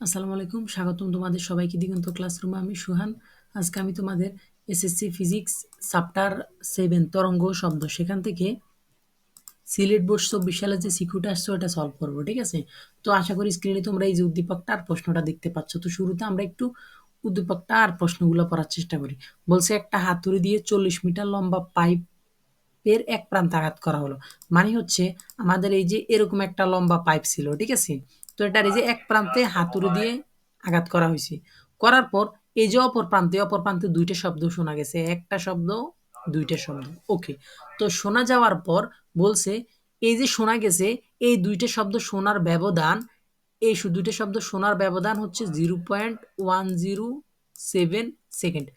আসসালামু আলাইকুম, স্বাগতম তোমাদের সবাইকে দিগন্ত ক্লাসরুমে। আমি সুহান। আজকে আমি তোমাদের এসএসসি ফিজিক্স চ্যাপ্টার সেভেন তরঙ্গ শব্দ। সেখান থেকে সিলেট বোর্ড চব্বিশ সালে যে সিকিউটা আসছে, ওটা সলভ করব, ঠিক আছে? তো আশা করি স্ক্রিনে তোমরা এই যে উদ্দীপকটা আর প্রশ্নটা দেখতে পাচ্ছ। তো শুরুতে আমরা একটু উদ্দীপকটা আর প্রশ্নগুলো পড়ার চেষ্টা করি। বলছে, একটা হাতুড়ি দিয়ে চল্লিশ মিটার লম্বা পাইপ এর এক প্রান্ত আঘাত করা হলো। মানে হচ্ছে, আমাদের এই যে এরকম একটা লম্বা পাইপ ছিল, ঠিক আছে? তো এটার এই যে এক প্রান্তে হাতুড়ি দিয়ে আঘাত করা হয়েছে। করার পর এই যে অপর প্রান্তে অপর প্রান্তে দুইটা শব্দ শোনা গেছে। একটা শব্দ, দুইটা শব্দ। ওকে তো শোনা যাওয়ার পর বলছে, এই যে শোনা গেছে, এই দুইটা শব্দ শোনার ব্যবধান, এই দুইটা শব্দ শোনার ব্যবধান হচ্ছে zero point one zero seven second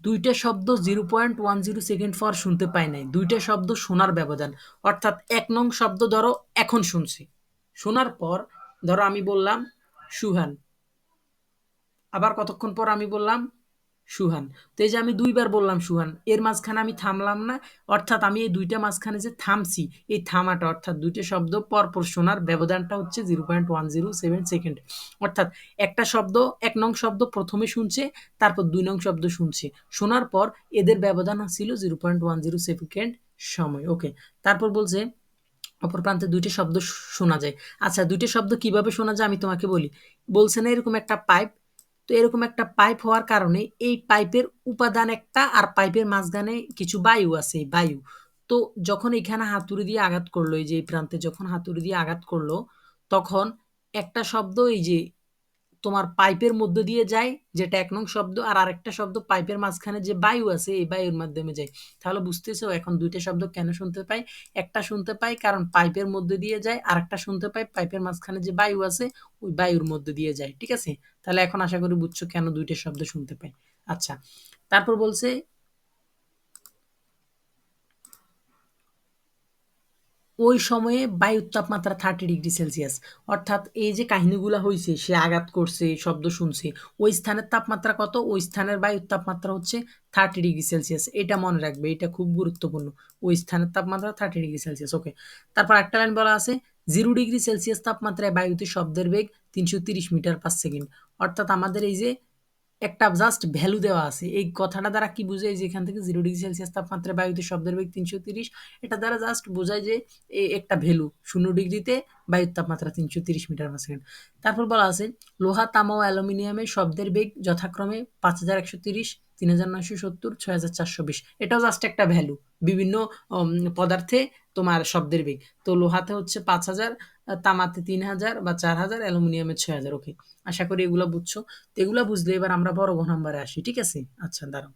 দুইটা শব্দ zero point one zero second পর শুনতে পাই নাই। দুইটা শব্দ শোনার ব্যবধান। অর্থাৎ এক নং শব্দ ধরো এখন শুনছি। শোনার পর ধরো আমি বললাম সুহান। আবার কতক্ষণ পর আমি বললাম সুহান। তো এই যে আমি দুইবার বললাম সুহান, এর মাঝখানে আমি থামলাম না, অর্থাৎ আমি এই দুইটা মাঝখানে যে থামছি, এই থামাটা, অর্থাৎ দুইটা শব্দ পরপর শোনার ব্যবধানটা হচ্ছে zero point one zero seven second অর্থাৎ একটা শব্দ, এক নং শব্দ প্রথমে শুনছে, তারপর দুই নং শব্দ শুনছে। শোনার পর এদের ব্যবধান ছিল zero point one zero second সময়। ওকে তারপর বলছে অপর প্রান্তে দুইটি শব্দ শোনা যায়। আচ্ছা দুইটি শব্দ কীভাবে শোনা যায় আমি তোমাকে বলি। বলছে না এরকম একটা পাইপ। তো এরকম একটা পাইপ হওয়ার কারণে এই পাইপের উপাদান একটা আর পাইপের মাঝখানে কিছু বায়ু আছে বায়ু। তো যখন এখানে হাতুড়ি দিয়ে আঘাত করল, এই যে এই প্রান্তে যখন হাতুড়ি দিয়ে আঘাত করল, তখন একটা শব্দ, এই যে তোমার পাইপের মধ্য দিয়ে যায়, যেটা এক নং শব্দ, আর আরেকটা শব্দ পাইপের মাঝখানে যে বায়ু আছে, এই বায়ুর মাধ্যমে যায়। তাহলে বুঝতেছো এখন দুইটা শব্দ কেন শুনতে পাই? একটা শুনতে পাই কারণ পাইপের মধ্যে দিয়ে যায় আর একটা শুনতে পাই পাইপের মাঝখানে যে বায়ু আছে, ওই বায়ুর মধ্যে দিয়ে যায়, ঠিক আছে? তাহলে এখন আশা করি বুঝছ কেন দুইটা শব্দ শুনতে পাই। আচ্ছা তারপর বলছে ওই সময়ে বায়ুর তাপমাত্রা থার্টি ডিগ্রি সেলসিয়াস অর্থাৎ এই যে কাহিনীগুলো হয়েছে সে আঘাত করছে, শব্দ শুনছে, ওই স্থানের তাপমাত্রা কত? ওই স্থানের বায়ুর তাপমাত্রা হচ্ছে থার্টি ডিগ্রি সেলসিয়াস এটা মনে রাখবে, এটা খুব গুরুত্বপূর্ণ। ওই স্থানের তাপমাত্রা থার্টি ডিগ্রি সেলসিয়াস ওকে তারপর একটা লাইন বলা আছে জিরো ডিগ্রি সেলসিয়াস তাপমাত্রায় বায়ুতে শব্দের বেগ তিনশো তিরিশ মিটার পার সেকেন্ড অর্থাৎ আমাদের এই যে একটা জাস্ট ভ্যালু দেওয়া আছে। এই কথাটা দ্বারা কি বোঝায় যে এখান থেকে জিরো ডিগ্রি সেলসিয়াস তাপমাত্রায় বায়ুতে শব্দের বেগ তিনশো তিরিশ? এটা দ্বারা জাস্ট বোঝায় যে একটা ভ্যালু শূন্য ডিগ্রিতে বায়ুর তাপমাত্রা তিনশো তিরিশ মিটার পার সেকেন্ড তারপর বলা আছে, লোহা তামা ও অ্যালুমিনিয়ামের শব্দের বেগ যথাক্রমে পাঁচ হাজার একশো তিরিশ, তিন হাজার নয়শো সত্তর, ছয় হাজার চারশো বিশ। এটাও জাস্ট একটা ভ্যালু বিভিন্ন পদার্থে তোমার শব্দের বেগ। তো লোহাতে হচ্ছে পাঁচ হাজার তামাতে তিন হাজার বা চার হাজার অ্যালুমিনিয়ামের ছয় হাজার। ওকে, আশা করি এগুলো বুঝছ। তো এগুলো বুঝলে এবার আমরা বড় ঘ নাম্বারে আসি, ঠিক আছে? আচ্ছা দাঁড়াও।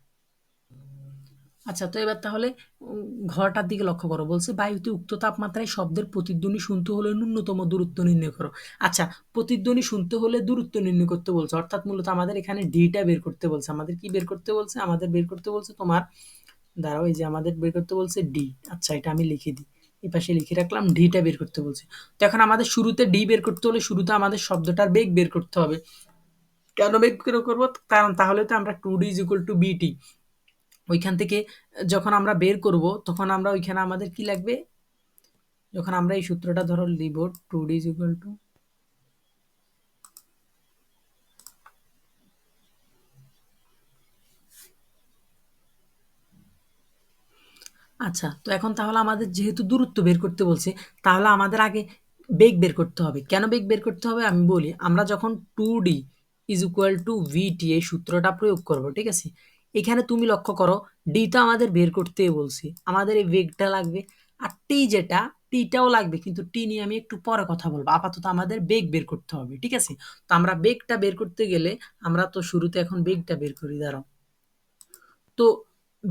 আচ্ছা তো এবার তাহলে ঘরটার দিকে লক্ষ্য করো। বলছে বায়ুতে উক্ত তাপমাত্রায় শব্দের প্রতিধ্বনি শুনতে হলে ন্যূনতম দূরত্ব নির্ণয় করো। আচ্ছা প্রতিধ্বনি শুনতে হলে দূরত্ব নির্ণয় করতে বলছে। অর্থাৎ মূলত আমাদের এখানে ডিটা বের করতে বলছে। আমাদের কি বের করতে বলছে? আমাদের বের করতে বলছে তোমার দাঁড়াও, এই যে আমাদের বের করতে বলছে ডি আচ্ছা এটা আমি লিখে দিই। এই পাশে লিখে রাখলাম ডিটা বের করতে বলছে। তো এখন আমাদের শুরুতে ডি বের করতে হলে শুরুতে আমাদের শব্দটার বেগ বের করতে হবে। কেন বেগ করব? কারণ তাহলে তো আমরা two d is equal to v t ওইখান থেকে যখন আমরা বের করব, তখন আমরা ওইখানে আমাদের কি লাগবে? যখন আমরা এই সূত্রটা ধরো লিব two d is equal to আচ্ছা তো এখন তাহলে আমাদের যেহেতু দূরত্ব বের করতে বলছে, তাহলে আমাদের আগে বেগ বের করতে হবে। কেন বেগ বের করতে হবে? আমি বলি, আমরা যখন two d is equal to v t এই সূত্রটা প্রয়োগ করব, ঠিক আছে? এখানে তুমি লক্ষ্য করো ডি তো আমাদের বের করতে বলছি। আমাদের এই বেগটা লাগবে, আর টি যেটা টিটাও লাগবে, কিন্তু টি নিয়ে আমি একটু পরে কথা বলব। আপাতত আমাদের বেগ বের করতে হবে, ঠিক আছে? তো আমরা বেগটা বের করতে গেলে, আমরা তো শুরুতে এখন বেগটা বের করি, দাঁড়াও। তো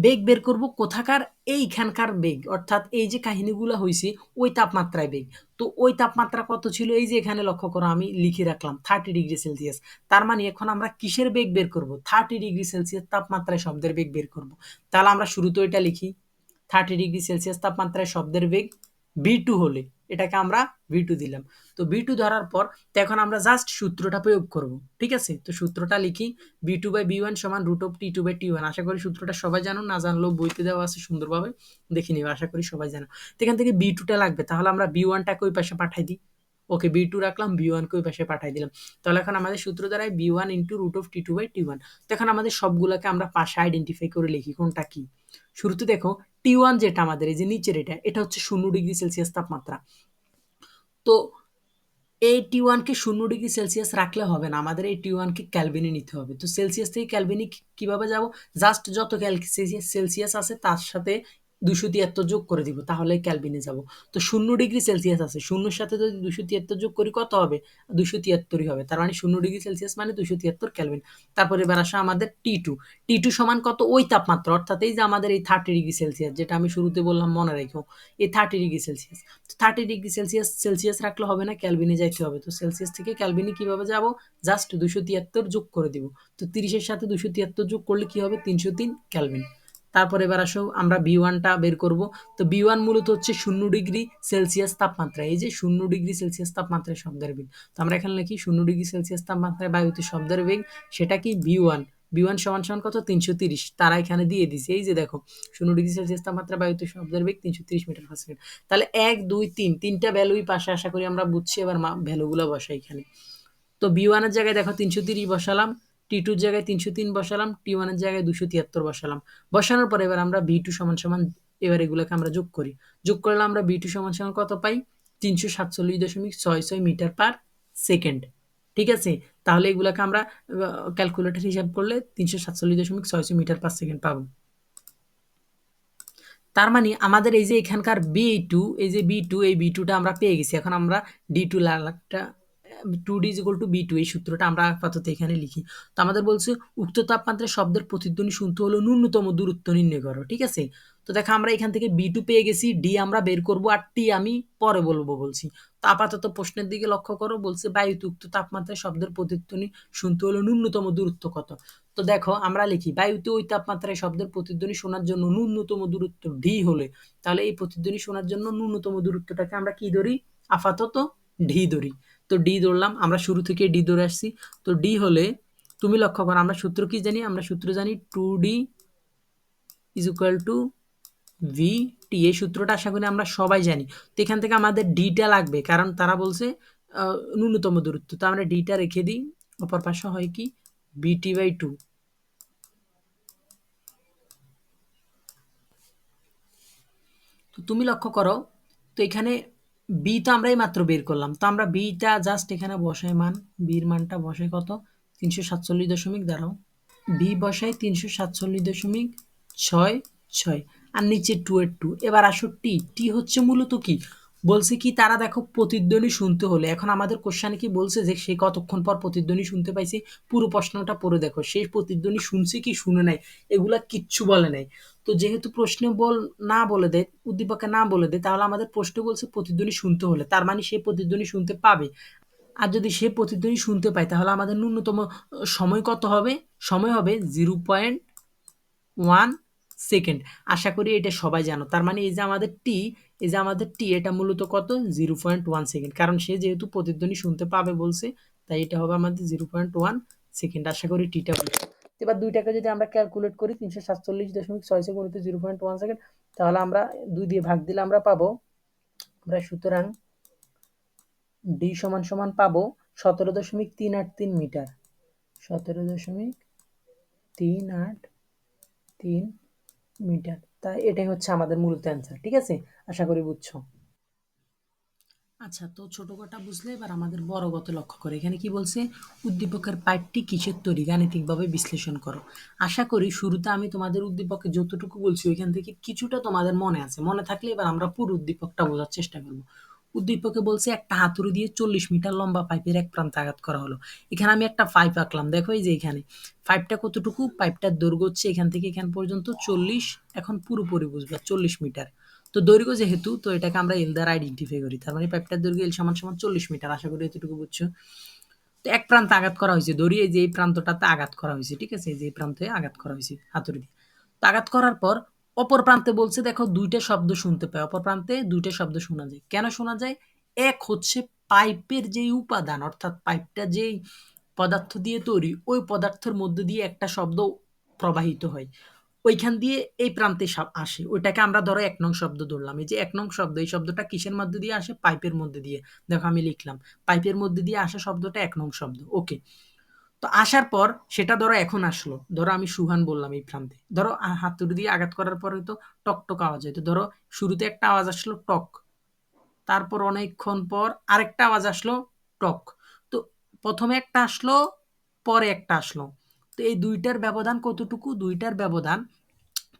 বেগ বের করব কোথাকার? এইখানকার বেগ। অর্থাৎ এই যে কাহিনীগুলো হয়েছে ওই তাপমাত্রায় বেগ। তো ওই তাপমাত্রা কত ছিল? এই যে এখানে লক্ষ্য করো, আমি লিখে রাখলাম থার্টি ডিগ্রি সেলসিয়াস তার মানে এখন আমরা কিসের বেগ বের করব? থার্টি ডিগ্রি সেলসিয়াস তাপমাত্রায় শব্দের বেগ বের করব। তাহলে আমরা শুরুতে ওইটা লিখি থার্টি ডিগ্রি সেলসিয়াস তাপমাত্রায় শব্দের বেগ বি টু হলে। এটাকে আমরা ভি টু দিলাম। তো বি টু ধরার পর, তো এখন আমরা জাস্ট সূত্রটা প্রয়োগ করব, ঠিক আছে? তো সূত্রটা লিখি v two by v one সমান root of t two by t one আশা করি সূত্রটা সবাই জানো, না জানলেও বইতে দেওয়া আছে সুন্দরভাবে। দেখে নিবে আশা করি সবাই জানো। তো এখান থেকে বি টুটা লাগবে, তাহলে আমরা বি ওয়ানটাকে ওই পাশে পাঠাই দিই। ওকে বি টু রাখলাম বি ওয়ানকে ওই পাশে পাঠিয়ে দিলাম। তাহলে এখন আমাদের সূত্র দ্বারাই v one into root of t two by t one তো এখন আমাদের সবগুলোকে আমরা পাশে আইডেন্টিফাই করে লিখি, কোনটা কি? শুরুতে দেখো টি ওয়ান যেটা আমাদের, এই যে নিচের এটা এটা হচ্ছে শূন্য ডিগ্রি সেলসিয়াস তাপমাত্রা। তো এই টি ওয়ানকে শূন্য ডিগ্রি সেলসিয়াস রাখলে হবে না, আমাদের এই টি ওয়ানকে ক্যালভিনে নিতে হবে। তো সেলসিয়াস থেকে ক্যালভিনে কীভাবে যাব? জাস্ট যত ক্যাল সেলসিয়াস আছে, তার সাথে দুশো তিয়াত্তর যোগ করে দিব তাহলে ক্যালভিনে যাব। তো শূন্য ডিগ্রি সেলসিয়াস আছে, শূন্যর সাথে যদি দুশো তিয়াত্তর যোগ করি, কত হবে? দুশো তিয়াত্তরই হবে। তার মানে শূন্য ডিগ্রি সেলসিয়াস মানে দুশো তিয়াত্তর ক্যালভিন। তারপরে এবার আসা আমাদের টি টু। টি টু সমান কত? ওই তাপমাত্রা। অর্থাৎ এই যে আমাদের এই থার্টি ডিগ্রি সেলসিয়াস, যেটা আমি শুরুতে বললাম, মনে রেখো, এই thirty degree Celsius. Thirty degree Celsius Celsius রাখলে হবে না, ক্যালভিনে যাইতে হবে। তো সেলসিয়াস থেকে ক্যালভিনে কীভাবে যাব? জাস্ট দুশো তিয়াত্তর যোগ করে দিব। তো তিরিশের সাথে দুশো তিয়াত্তর যোগ করলে কী হবে? তিনশো তিন ক্যালভিন। তারপর এবার আসো, আমরা বি ওয়ানটা বের করব। তো বি ওয়ান মূলত হচ্ছে শূন্য ডিগ্রি সেলসিয়াস তাপমাত্রা, এই যে শূন্য ডিগ্রি সেলসিয়াস তাপমাত্রায় শব্দের বেগ। তো আমরা এখানে লিখি শূন্য ডিগ্রি সেলসিয়াস তাপমাত্রায় বায়ুতে শব্দের বেগ, সেটা কি বি ওয়ান বি ওয়ান সমান সমান কত? তিনশো তিরিশ। তারা এখানে দিয়ে দিছে, এই যে দেখো, শূন্য ডিগ্রি সেলসিয়াস তাপমাত্রা বায়ুতে শব্দের বেগ তিনশো তিরিশ মিটার পার সেকেন্ড তাহলে এক, দুই, তিন, তিনটা ভ্যালুই পাশে আশা করি আমরা বুঝছি, এবার ভ্যালুগুলো বসাই এখানে। তো বি ওয়ানের জায়গায় দেখো তিনশো তিরিশ বসালাম টি টুর জায়গায় তিনশো তিন বসালাম টি ওয়ানের জায়গায় দুশো তিয়াত্তর বসালাম। বসানোর পর এবার আমরা বি টু সমান সমান এবার এগুলোকে আমরা যোগ করি। যোগ করলে আমরা বি টু সমান সমান কত পাই? তিনশো সাতচল্লিশ দশমিক ছয় ছয় মিটার পার সেকেন্ড। ঠিক আছে? তাহলে এগুলোকে আমরা ক্যালকুলেটর হিসাব করলে তিনশো সাতচল্লিশ দশমিক ছয় ছয় মিটার পার সেকেন্ড পাবো। তার মানে আমাদের এই যে এখানকার বি টু এই যে বি টু এই বি টুটা আমরা পেয়ে গেছি। এখন আমরা D two লাখটা two d is two v two এই সূত্রটা আমরা আপাতত এখানে লিখি। তো আমাদের বলছে, উক্ত তাপমাত্রায় শব্দের প্রতিধ্বনি শুনতে হলো ন্যূনতম দূরত্ব নির্ণয় করো, ঠিক আছে? তো দেখো, আমরা এখান থেকে বি টু পেয়ে গেছি ডি আমরা বের করব আর টি আমি পরে বলব বলছি। তো আপাতত প্রশ্নের দিকে লক্ষ্য করো, বলছে বায়ুতে উক্ত তাপমাত্রায় শব্দের প্রতিধ্বনি শুনতে হলো ন্যূনতম দূরত্ব কত? তো দেখো, আমরা লিখি, বায়ুতে ওই তাপমাত্রায় শব্দের প্রতিধ্বনি শোনার জন্য ন্যূনতম দূরত্ব ডি হলে, তাহলে এই প্রতিধ্বনি শোনার জন্য ন্যূনতম দূরত্বটাকে আমরা কি ধরি? আপাতত ঢি ধরি। তো ডি ধরলাম, আমরা শুরু থেকে ডি ধরে আসছি। তো ডি হলে তুমি লক্ষ্য করো, আমরা সূত্র কি জানি? আমরা সূত্র জানি two d is equal to v t এই সূত্রটা আশা করি আমরা সবাই জানি। তো এখান থেকে আমাদের ডিটা লাগবে, কারণ তারা বলছে ন্যূনতম দূরত্ব। তো আমরা ডিটা রেখে দিই, অপর পাশে হয় কি? বিটি বাই টু তো তুমি লক্ষ্য করো, তো এখানে বি তো আমরা এই মাত্র বের করলাম। তো আমরা বিটা জাস্ট এখানে বসাই মান। বির মানটা বসাই কত? তিনশো সাতচল্লিশ দশমিক, দাঁড়াও। বি বসাই তিনশো সাতচল্লিশ দশমিক ছয় ছয়। আর নিচে টু এর টু এবার আসো টি টি হচ্ছে মূলত কি? বলছে কি, তারা দেখো প্রতিধ্বনি শুনতে হলে। এখন আমাদের কোশ্চানে কি বলছে যে, সে কতক্ষণ পর প্রতিধ্বনি শুনতে পাইছে? পুরো প্রশ্নটা পড়ে দেখো। সে প্রতিধ্বনি শুনছে কি, শুনে নাই, এগুলা কিচ্ছু বলে নাই। তো যেহেতু প্রশ্নে বল, না বলে দেয় উদ্দীপকে না বলে দেয় তাহলে আমাদের প্রশ্ন বলছে প্রতিধ্বনি শুনতে হলে। তার মানে সে প্রতিধ্বনি শুনতে পাবে। আর যদি সে প্রতিধ্বনি শুনতে পায়, তাহলে আমাদের ন্যূনতম সময় কত হবে? সময় হবে জিরো পয়েন্ট ওয়ান সেকেন্ড। আশা করি এটা সবাই জানো। তার মানে এই যে আমাদের টি এই যে আমাদের টি এটা মূলত কত? জিরো পয়েন্ট ওয়ান সেকেন্ড কারণ সে যেহেতু প্রতিধ্বনি শুনতে পাবে বলছে, তাই এটা হবে আমাদের জিরো পয়েন্ট ওয়ান সেকেন্ড আশা করি টিটা বুঝছে এবার দুইটাকে যদি আমরা ক্যালকুলেট করি, তিনশো সাতচল্লিশ দশমিক ছয় second zero point one second তাহলে আমরা দুই দিয়ে ভাগ দিলে আমরা পাবো, আমরা সুতরাং ডি সমান সমান পাবো সতেরো দশমিক তিন আট তিন মিটার। সতেরো দশমিক তিন আট তিন মিটার। তাই এটাই হচ্ছে আমাদের মূলত অ্যান্সার ঠিক আছে? আশা করি বুঝছ। আচ্ছা তো ছোট কথা বুঝলে, এবার আমাদের বড় গত লক্ষ্য করে। এখানে কি বলছে? উদ্দীপকের পাইপটি কিসের তৈরি? গাণিতিকভাবে বিশ্লেষণ করো। আশা করি শুরুতে আমি তোমাদের উদ্দীপকে যতটুকু বলছি, ওইখান থেকে কিছুটা তোমাদের মনে আছে। মনে থাকলে এবার আমরা পুরো উদ্দীপকটা বোঝার চেষ্টা করব। উদ্দীপকে বলছে, একটা হাতুড়ি দিয়ে চল্লিশ মিটার লম্বা পাইপের এক প্রান্ত আঘাত করা হলো। এখানে আমি একটা পাইপ আঁকলাম। দেখো এই যে এখানে। পাইপটা কতটুকু? পাইপটার দৈর্ঘ্য হচ্ছে এখান থেকে এখান পর্যন্ত চল্লিশ। এখন পুরোপুরি বুঝবা, চল্লিশ মিটার। তো দৈর্ঘ্য যেহেতু, তো এটাকে আমরা এল দ্বারা আইডেন্টিফাই করি। তার মানে পাইপটার দৈর্ঘ্য এল সমান সমান চল্লিশ মিটার। আশা করি এতটুকু বুঝছ। তো এক প্রান্তে আঘাত করা হয়েছে। দড়িয়ে যে এই প্রান্তটাতে আঘাত করা হয়েছে, ঠিক আছে? যে প্রান্তে আঘাত করা হয়েছে হাতুড়ি দিয়ে। তো আঘাত করার পর অপর প্রান্তে বলছে, দেখো, দুইটা শব্দ শুনতে পায়। অপর প্রান্তে দুইটা শব্দ শোনা যায়। কেন শোনা যায়? এক হচ্ছে পাইপের যেই উপাদান, অর্থাৎ পাইপটা যেই পদার্থ দিয়ে তৈরি, ওই পদার্থের মধ্যে দিয়ে একটা শব্দ প্রবাহিত হয়। ওইখান দিয়ে এই প্রান্তে আসে। ওইটাকে আমরা ধরো এক নং শব্দ ধরলাম। এই যে এক নং শব্দ, এই শব্দটা কিসের মধ্যে দিয়ে আসে? পাইপের মধ্যে দিয়ে। দেখো, আমি লিখলাম। পাইপের মধ্যে দিয়ে আসা শব্দটা এক নং শব্দ। ওকে। তো আসার পর সেটা ধরো এখন আসলো। ধরো আমি সুহান বললাম এই প্রান্তে ধরো হাতুড়ি দিয়ে আঘাত করার পরে তো টক টক আওয়াজ হয়। তো ধরো শুরুতে একটা আওয়াজ আসলো টক, তারপর অনেকক্ষণ পর আরেকটা আওয়াজ আসলো টক। তো প্রথমে একটা আসলো, পরে একটা আসলো। তো এই দুইটার ব্যবধান কতটুকু? দুইটার ব্যবধান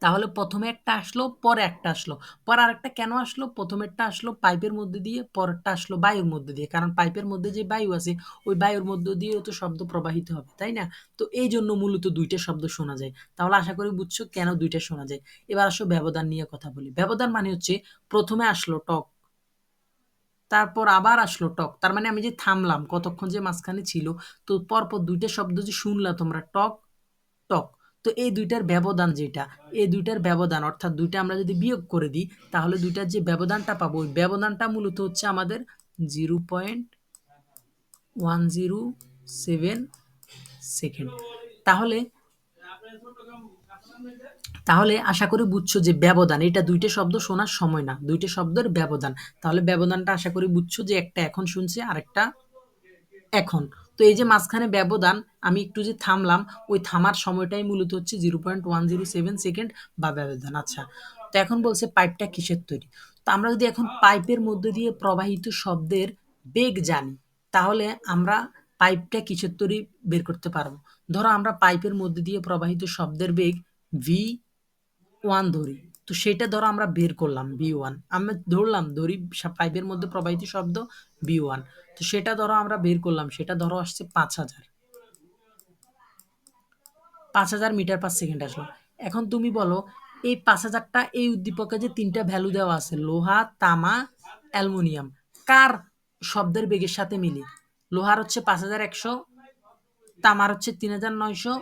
তাহলে প্রথমে একটা আসলো, পরে একটা আসলো। পরে আরেকটা কেন আসলো? প্রথমেরটা আসলো পাইপের মধ্যে দিয়ে, পরেরটা আসলো বায়ুর মধ্যে দিয়ে। কারণ পাইপের মধ্যে যে বায়ু আছে, ওই বায়ুর মধ্যে দিয়েও তো শব্দ প্রবাহিত হবে, তাই না? তো এই জন্য মূলত দুইটা শব্দ শোনা যায়। তাহলে আশা করি বুঝছ কেন দুইটা শোনা যায়। এবার আসো ব্যবধান নিয়ে কথা বলি। ব্যবধান মানে হচ্ছে প্রথমে আসলো টক, তারপর আবার আসলো টক। তার মানে আমি যে থামলাম, কতক্ষণ যে মাঝখানে ছিল, তো পরপর দুইটা শব্দ যে শুনলা তোমরা, টক টক। তো এই দুইটার ব্যবধান যেটা, এই দুইটার ব্যবধান, অর্থাৎ দুইটা আমরা যদি বিয়োগ করে দিই, তাহলে দুইটার যে ব্যবধানটা পাবো, ওই ব্যবধানটা মূলত হচ্ছে আমাদের zero point one zero seven second. তাহলে তাহলে আশা করি বুঝছ যে ব্যবধান, এটা দুইটা শব্দ শোনার সময় না, দুইটা শব্দের ব্যবধান। তাহলে ব্যবধানটা আশা করি বুঝছ যে একটা এখন শুনছে আরেকটা এখন। তো এই যে মাঝখানে ব্যবধান, আমি একটু যে থামলাম, ওই থামার সময়টাই মূলত হচ্ছে zero point one zero seven second বা ব্যবধান। আচ্ছা তো এখন বলছে পাইপটা কিসের তৈরি? তো আমরা যদি এখন পাইপের মধ্যে দিয়ে প্রবাহিত শব্দের বেগ জানি, তাহলে আমরা পাইপটা কিসের তৈরি বের করতে পারব? ধরো আমরা পাইপের মধ্যে দিয়ে প্রবাহিত শব্দের বেগ ভি ওয়ান ধরি। তো সেটা ধরো আমরা বের করলাম বি ওয়ান আমরা ধরলাম, ধরি পাইপের মধ্যে প্রবাহিত শব্দ বি ওয়ান তো সেটা ধরো আমরা বের করলাম, সেটা ধরো আসছে পাঁচ হাজার। পাঁচ হাজার মিটার পার সেকেন্ড আসলো। এখন তুমি বলো, এই পাঁচ হাজারটা এই উদ্দীপকে যে তিনটা ভ্যালু দেওয়া আছে, লোহা, তামা, অ্যালুমিনিয়াম, কার শব্দের বেগের সাথে মিলে? লোহার হচ্ছে পাঁচ হাজার একশো, তামার হচ্ছে তিন হাজার নয়শো,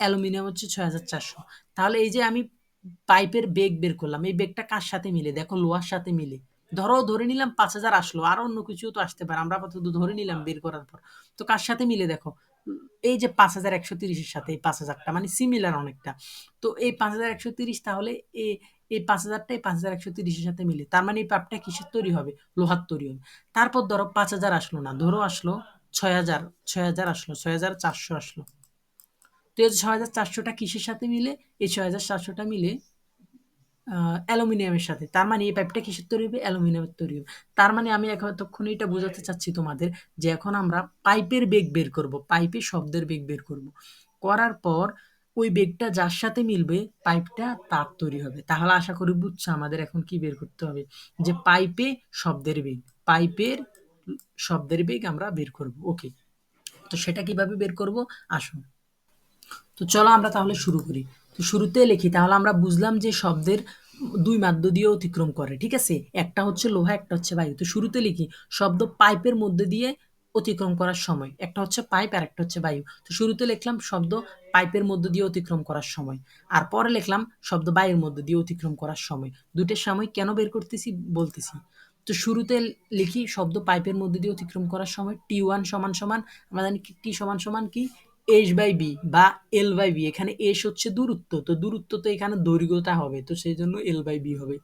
অ্যালুমিনিয়াম হচ্ছে ছয় হাজার চারশো। তাহলে এই যে আমি পাইপের বেগ বের করলাম। এই বেগটা কার সাথে মিলে? দেখো, লোহার সাথে মিলে। ধরো, ধরে নিলাম পাঁচ হাজার আসলো, আর অন্য কিছু তো আসতে পারে। আমরা আপাতত ধরে নিলাম বের করার পর। তো কার সাথে মিলে দেখো? এই যে পাঁচ হাজার একশো তিরিশের সাথে এই পাঁচ হাজারটা মানে সিমিলার অনেকটা। তো এই পাঁচ হাজার একশো তিরিশ তাহলে এই এই পাঁচ হাজারটা এই পাঁচ হাজার একশো তিরিশের সাথে মিলে। তার মানে এই পাপটা কিসের তৈরি হবে? লোহার তৈরি হবে। তারপর ধরো, পাঁচ হাজার আসলো না। ধরো আসলো ছয় হাজার ছয় হাজার আসলো, ছয় হাজার চারশো আসলো। তো এই ছয় হাজার চারশোটা কিসের সাথে মিলে? এই ছয় হাজার চারশোটা মিলে অ্যালুমিনিয়ামের সাথে। তার মানে এই পাইপটা কিসের তৈরি হবে? অ্যালুমিনিয়ামের তৈরি হবে। তার মানে আমি এতক্ষণ এটা বোঝাতে চাচ্ছি তোমাদের যে এখন আমরা পাইপের বেগ বের করব পাইপে শব্দের বেগ বের করব। করার পর ওই বেগটা যার সাথে মিলবে পাইপটা তার তৈরি হবে। তাহলে আশা করি বুঝছ আমাদের এখন কি বের করতে হবে? যে পাইপে শব্দের বেগ পাইপের শব্দের বেগ আমরা বের করব। ওকে তো সেটা কীভাবে বের করব? আসুন তো চলো আমরা তাহলে শুরু করি। তো শুরুতে লিখি, তাহলে আমরা বুঝলাম যে শব্দের দুই মাধ্য দিয়ে অতিক্রম করে, ঠিক আছে? একটা হচ্ছে লোহা, একটা হচ্ছে বায়ু। তো শুরুতে লিখি, শব্দ পাইপের মধ্যে দিয়ে অতিক্রম করার সময়, একটা হচ্ছে পাইপ আর একটা হচ্ছে বায়ু। তো শুরুতে লিখলাম শব্দ পাইপের মধ্যে দিয়ে অতিক্রম করার সময়, আর পরে লিখলাম শব্দ বায়ুর মধ্যে দিয়ে অতিক্রম করার সময়। দুটোর সময় কেন বের করতেছি বলতেছি। তো শুরুতে লিখি, শব্দ পাইপের মধ্যে দিয়ে অতিক্রম করার সময় টি ওয়ান সমান সমান আমরা জানি টি সমান সমান কি? এস বাই বি বা এল বাই বি এখানে এস হচ্ছে দূরত্ব, তো দূরত্ব তো এখানে দৈর্ঘ্যতা হবে, তো সেই জন্য এল বাই বি হবে।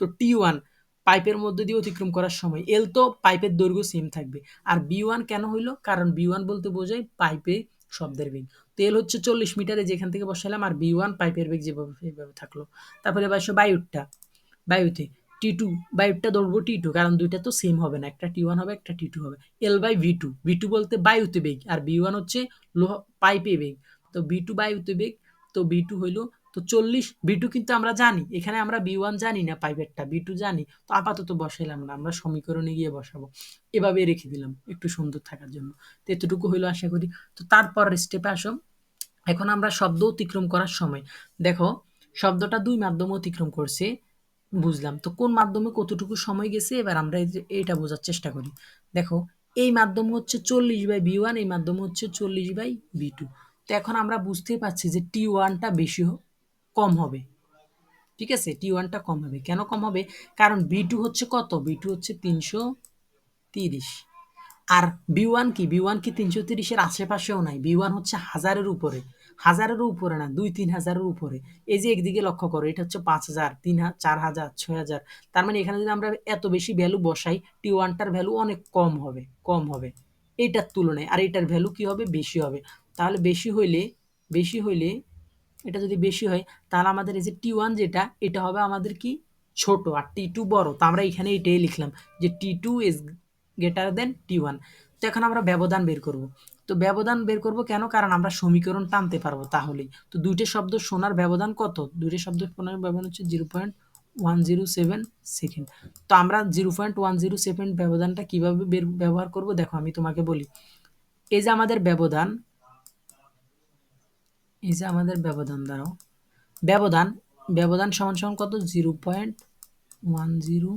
তো টি ওয়ান পাইপের মধ্যে দিয়ে অতিক্রম করার সময় এল তো পাইপের দৈর্ঘ্য সেম থাকবে, আর বি ওয়ান কেন হইল? কারণ বি ওয়ান বলতে বোঝায় পাইপে শব্দের বেগ। তো এল হচ্ছে চল্লিশ মিটারে যেখান থেকে বসালাম, আর বি ওয়ান পাইপের বেগ যেভাবে এইভাবে থাকল। তারপরে এবার বায়ুটা বায়ুতে। টি টু বায়ুটা ধরবো টি টু কারণ দুইটা তো সেম হবে না। একটা টি ওয়ান হবে, একটা টি টু হবে। L by v two v two বলতে বায়ুতে বেগ, আর বি ওয়ান হচ্ছে লোহা, পাইপে বেগ। তো বি টু বায়ুতে বেগ, তো বি টু হইল, তো চল্লিশ বি টু কিন্তু আমরা জানি, এখানে আমরা বি ওয়ান জানি না পাইপেরটা বি টু জানি, তো আপাতত বসাইলাম না, আমরা সমীকরণে গিয়ে বসাবো। এভাবে রেখে দিলাম, একটু সুন্দর থাকার জন্য। তো এতটুকু হইল আশা করি। তো তারপর স্টেপে আসো। এখন আমরা শব্দ অতিক্রম করার সময়, দেখো, শব্দটা দুই মাধ্যমে অতিক্রম করছে। বুঝলাম। তো কোন মাধ্যমে কতটুকু সময় গেছে? এবার আমরা এটা বোঝার চেষ্টা করি। দেখো, এই মাধ্যম হচ্ছে চল্লিশ বাই বি ওয়ান, এই মাধ্যম হচ্ছে চল্লিশ বাই বি টু। তো এখন আমরা বুঝতেই পারছি যে টি ওয়ানটা বেশি কম হবে। ঠিক আছে? টি ওয়ানটা কম হবে। কেন কম হবে? কারণ বি টু হচ্ছে কত? বি টু হচ্ছে তিনশো তিরিশ। আর বি ওয়ান কি? বি ওয়ান কি তিনশো তিরিশের আশেপাশেও নাই। বি ওয়ান হচ্ছে হাজারের উপরে। হাজারেরও উপরে না, দুই, তিন হাজারের উপরে। এই যে একদিকে লক্ষ্য করো, এটা হচ্ছে পাঁচ হাজার, তিন চার হাজার, ছয় হাজার। তার মানে এখানে যদি আমরা এত বেশি ভ্যালু বসাই টি ওয়ানটার ভ্যালু অনেক কম হবে কম হবে। এটার তুলনায়, আর এটার ভ্যালু কি হবে? বেশি হবে। তাহলে বেশি হইলে বেশি হইলে, এটা যদি বেশি হয়, তাহলে আমাদের এই যে টি ওয়ান যেটা, এটা হবে আমাদের কি? ছোট আর টি টু বড়। তো আমরা এখানে এটাই লিখলাম যে t two is greater than t one তো এখন আমরা ব্যবধান বের করব। তো ব্যবধান বের করব কেন? কারণ আমরা সমীকরণ টানতে পারব তাহলেই। তো দুইটা শব্দ শোনার ব্যবধান কত? দুইটা শব্দ শোনার ব্যবধান হচ্ছে zero point one zero seven second তো আমরা zero point one zero seven ব্যবধানটা কীভাবে বের, ব্যবহার করব? দেখো, আমি তোমাকে বলি। এই যে আমাদের ব্যবধান, এই যে আমাদের ব্যবধান, দাঁড়াও। ব্যবধান ব্যবধান সমান সমান কত? Zero point one zero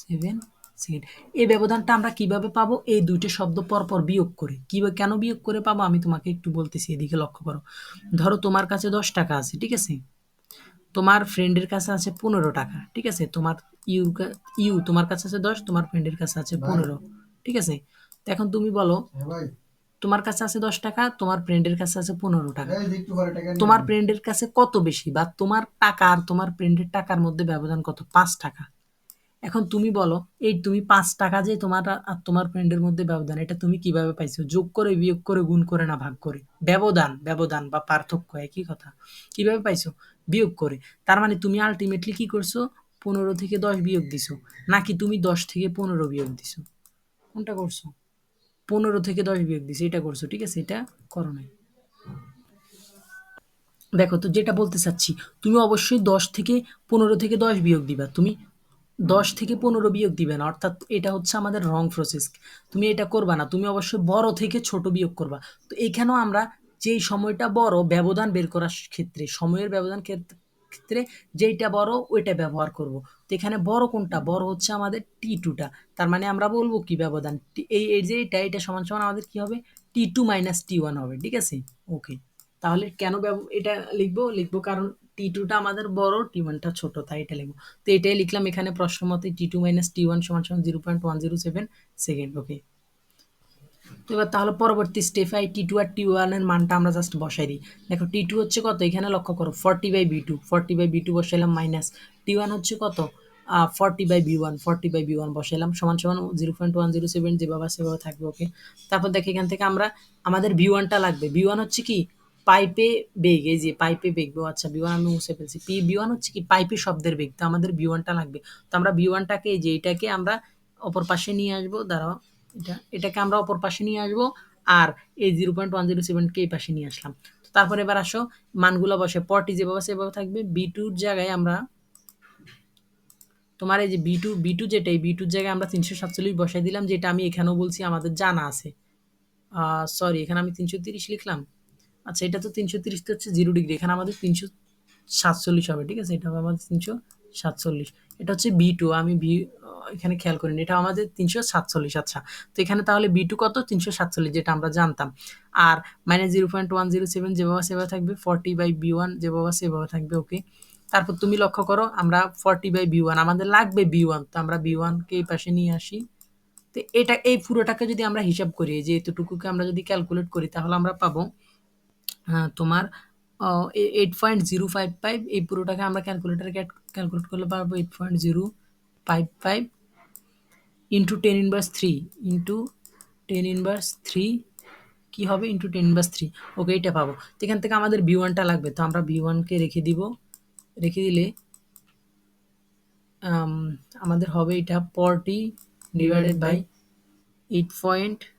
seven second. এই ব্যবধানটা আমরা কীভাবে পাবো? এই দুইটি শব্দ পরপর বিয়োগ করে। কীভাবে কেন বিয়োগ করে পাবো? আমি তোমাকে একটু বলতেছি এদিকে লক্ষ্য করো। ধরো তোমার কাছে দশ টাকা আছে ঠিক আছে? তোমার ফ্রেন্ডের কাছে আছে পনেরো টাকা ঠিক আছে? তোমার ইউ ইউ তোমার কাছে আছে দশ তোমার ফ্রেন্ডের কাছে আছে পনেরো ঠিক আছে? তো এখন তুমি বলো তোমার কাছে আছে দশ টাকা তোমার ফ্রেন্ডের কাছে আছে পনেরো টাকা। তোমার ফ্রেন্ডের কাছে কত বেশি? বা তোমার টাকা আর তোমার ফ্রেন্ডের টাকার মধ্যে ব্যবধান কত? পাঁচ টাকা। এখন তুমি বলো, এই তুমি পাঁচ টাকা যে তোমার, আর তোমার ফ্রেন্ডের মধ্যে ব্যবধান, এটা তুমি কীভাবে পাইছো? যোগ করে, বিয়োগ করে, গুণ করে না ভাগ করে? ব্যবধান ব্যবধান বা পার্থক্য, একই কথা। কীভাবে পাইছো? বিয়োগ করে। তার মানে তুমি আলটিমেটলি কি করছ? পনেরো থেকে দশ বিয়োগ দিছো। নাকি তুমি দশ থেকে পনেরো বিয়োগ দিছো? কোনটা করছ? পনেরো থেকে দশ বিয়োগ দিছে, এটা করছ, ঠিক আছে? এটা করো নাই। দেখো তো, যেটা বলতে চাচ্ছি, তুমি অবশ্যই দশ থেকে পনেরো থেকে দশ বিয়োগ দিবা। তুমি দশ থেকে পনেরো বিয়োগ দিবে না অর্থাৎ এটা হচ্ছে আমাদের রং প্রসেস তুমি এটা করবা না, তুমি অবশ্যই বড় থেকে ছোট বিয়োগ করবা। তো এইখানেও আমরা যেই সময়টা বড়, ব্যবধান বের করার ক্ষেত্রে, সময়ের ব্যবধান ক্ষেত্রে যেইটা বড়, ওইটা ব্যবহার করব। তো এখানে বড় কোনটা? বড় হচ্ছে আমাদের টি। টুটা তার মানে আমরা বলব কি ব্যবধান? এই এই যে এটা এটা সমান সমান আমাদের কি হবে? T two minus t one হবে, ঠিক আছে? ওকে তাহলে কেন এটা লিখব? লিখব কারণ টি টুটা আমাদের বড় টি ওয়ানটা ছোট, তাই এটা লিখব। তো এটাই লিখলাম, এখানে প্রশ্ন মতে t two minus t one সমান সমান zero point one zero seven second okay তো এবার তাহলে পরবর্তী স্টেফাই টি টু আর টি ওয়ানের মানটা আমরা জাস্ট বসাই দিই। দেখো টি টু হচ্ছে কত? এখানে লক্ষ্য করো forty by v two forty by v two বসাইলাম minus T one হচ্ছে কত? Forty by v one forty by v one বসাইলাম, সমান সমান zero point one zero seven যেভাবে সেভাবে থাকবে ওকে তারপর দেখো, এখান থেকে আমরা, আমাদের বি ওয়ানটা লাগবে। বি ওয়ান হচ্ছে কি? পাইপে বেগ এই যে পাইপে বেগ আচ্ছা বি ওয়ান আমি মুছে ফেলছি। পি বি ওয়ান হচ্ছে কি, পাইপে শব্দের বেগ, তো আমাদের বি ওয়ানটা লাগবে। তো আমরা বি ওয়ানটাকে এই যে এটাকে আমরা অপর পাশে নিয়ে আসব, দাঁড়াও, এটা, এটাকে আমরা অপর পাশে নিয়ে আসব, আর এই জিরো পয়েন্ট ওয়ান জিরো সেভেনকে এই পাশে নিয়ে আসলাম। তারপরে এবার আসো, মানগুলো বসে পরটি যেভাবে সেভাবে থাকবে বি টুর জায়গায় আমরা, তোমার এই যে বি টু বি টু যেটা, এই বি টুর জায়গায় আমরা তিনশো সাতচল্লিশ বসাই দিলাম, যেটা আমি এখানেও বলছি, আমাদের জানা আছে। সরি এখানে আমি তিনশো তিরিশ লিখলাম? আচ্ছা এটা তো তিনশো তিরিশ হচ্ছে জিরো ডিগ্রি এখানে আমাদের তিনশো সাতচল্লিশ হবে, ঠিক আছে? এটা হবে আমাদের তিনশো সাতচল্লিশ। এটা হচ্ছে বি টু আমি বি এখানে খেয়াল করিনি। এটা আমাদের তিনশো সাতচল্লিশ আচ্ছা। তো এখানে তাহলে বি টু কত? তিনশো সাতচল্লিশ, যেটা আমরা জানতাম। আর minus zero point one zero seven যেভাবে সেভাবে থাকবে ফর্টি বাই বি ওয়ান যেভাবে সেভাবে থাকবে ওকে তারপর তুমি লক্ষ্য করো, আমরা ফর্টি বাই বি ওয়ান আমাদের লাগবে বি ওয়ান তো আমরা বি ওয়ানকে এই পাশে নিয়ে আসি। তো এটা, এই পুরোটাকে যদি আমরা হিসাব করি, যে এতটুকুকে আমরা যদি ক্যালকুলেট করি, তাহলে আমরা পাবো তোমার eight point zero five five এই পুরোটাকে আমরা ক্যালকুলেটারে ক্যালকুলেট করলে পারব eight point zero five five into ten inverse three into ten inverse three কী হবে? Into ten inverse three okay এইটা পাবো। তো এখান থেকে আমাদের বি ওয়ানটা লাগবে। তো আমরা বি ওয়ানকে রেখে দিব। রেখে দিলে আমাদের হবে এটা forty divided by eight point হ্যাঁ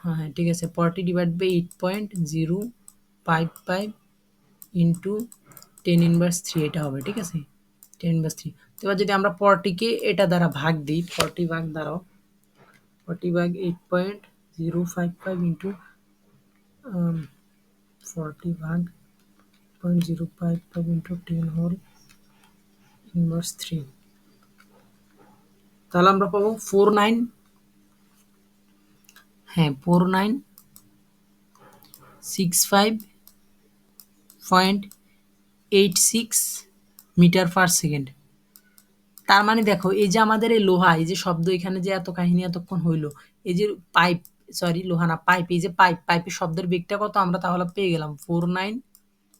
হ্যাঁ ঠিক আছে। Forty divide by eight point zero five five into ten inverse three এটা হবে, ঠিক আছে? টেন ইনভার্স থ্রি তো এবার যদি আমরা ফর্টিকে এটা দ্বারা ভাগ দিই ফর্টি ভাগ দ্বারাও ফর্টি ভাগ eight point zero five five into forty ভাগ point zero five five into ten whole inverse three তাহলে আমরা পাবো ফোর নাইন হ্যাঁ four nine six five point eight six meter per second তার মানে দেখো, এই যে আমাদের এই লোহা, এই যে শব্দ এখানে যে এত কাহিনী এতক্ষণ হইল, এই যে পাইপ সরি লোহা না পাইপ এই যে পাইপ পাইপের শব্দের বেগটা কত আমরা তাহলে পেয়ে গেলাম ফোর নাইন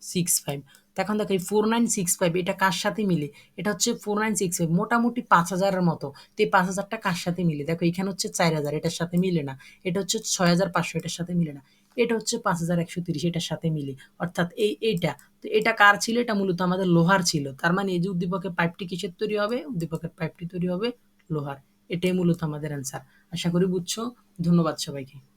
সিক্স ফাইভ এখন দেখো এই ফোর নাইন সিক্স ফাইভ এটা কার সাথে মিলে? এটা হচ্ছে ফোর নাইন সিক্স ফাইভ মোটামুটি পাঁচ হাজারের মতো। তো এই পাঁচ হাজারটা কার সাথে মিলে? দেখো এখানে হচ্ছে চার হাজার, এটার সাথে মিলে না। এটা হচ্ছে ছয় হাজার পাঁচশো, এটার সাথে মিলে না। এটা হচ্ছে পাঁচ হাজার একশো তিরিশ, এটার সাথে মিলে। অর্থাৎ এই এইটা। তো এটা কার ছিল? এটা মূলত আমাদের লোহার ছিল। তার মানে এই যে উদ্দীপকের পাইপটি কিসের তৈরি হবে? উদ্দীপকের পাইপটি তৈরি হবে লোহার। এটাই মূলত আমাদের অ্যান্সার আশা করি বুঝছ। ধন্যবাদ সবাইকে।